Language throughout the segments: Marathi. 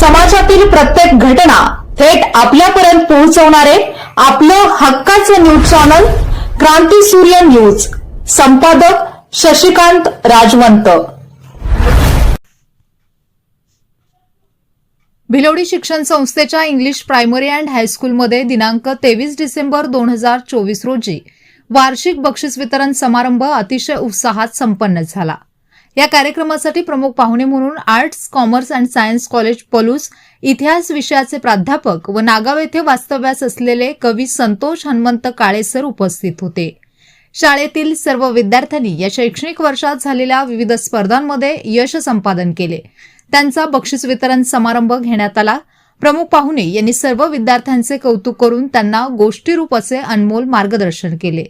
समाजातील प्रत्येक घटना थेट आपल्यापर्यंत पोहोचवणारे आपलं हक्काचं न्यूज चॅनल क्रांती सूर्य न्यूज. संपादक शशिकांत राजवंत. भिलवडी शिक्षण संस्थेच्या इंग्लिश प्रायमरी अँड हायस्कूलमध्ये दिनांक तेवीस डिसेंबर दोन हजार चोवीस रोजी वार्षिक बक्षीस वितरण समारंभ अतिशय उत्साहात संपन्न झाला. या कार्यक्रमासाठी प्रमुख पाहुणे म्हणून arts commerce and science college Palus इतिहास विषयाचे प्राध्यापक व नागाव येथे वास्तव्यास असलेले कवी संतोष हनुमंत काळेसर उपस्थित होते. शाळेतील सर्व विद्यार्थ्यांनी या शैक्षणिक वर्षात झालेल्या विविध स्पर्धांमध्ये यश संपादन केले. त्यांचा बक्षीस वितरण समारंभ घेण्यात आला. प्रमुख पाहुणे यांनी सर्व विद्यार्थ्यांचे कौतुक करून त्यांना गोष्टीरूप असे अनमोल मार्गदर्शन केले.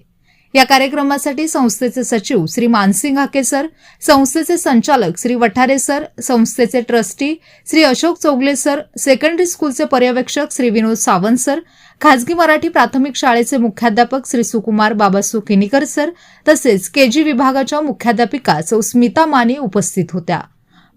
या कार्यक्रमासाठी संस्थेचे सचिव श्री मानसिंग हाके सर संस्थेचे संचालक श्री वठारे सर संस्थेचे trustee Shri Ashok Chougule sir secondary स्कूलचे पर्यवेक्षक श्री विनोद सावंत सर खाजगी मराठी प्राथमिक शाळेचे मुख्याध्यापक श्री सुकुमार बाबासू किनीकर सर तसेच केजी विभागाच्या मुख्याध्यापिका सौ स्मिता माने उपस्थित होत्या.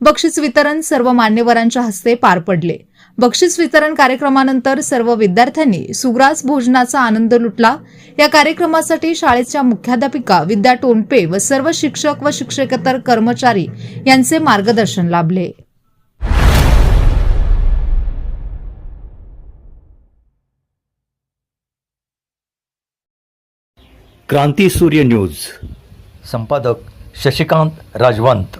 बक्षीस वितरण सर्व मान्यवरांच्या हस्ते पार पडले. बक्षीस वितरण कार्यक्रमानंतर सर्व विद्यार्थ्यांनी सुग्रास भोजनाचा आनंद लुटला. या कार्यक्रमासाठी शाळेच्या मुख्याध्यापिका विद्या टोनपे व सर्व शिक्षक व शिक्षकेतर कर्मचारी यांचे मार्गदर्शन लाभले. क्रांती सूर्य न्यूज. संपादक शशिकांत राजवंत.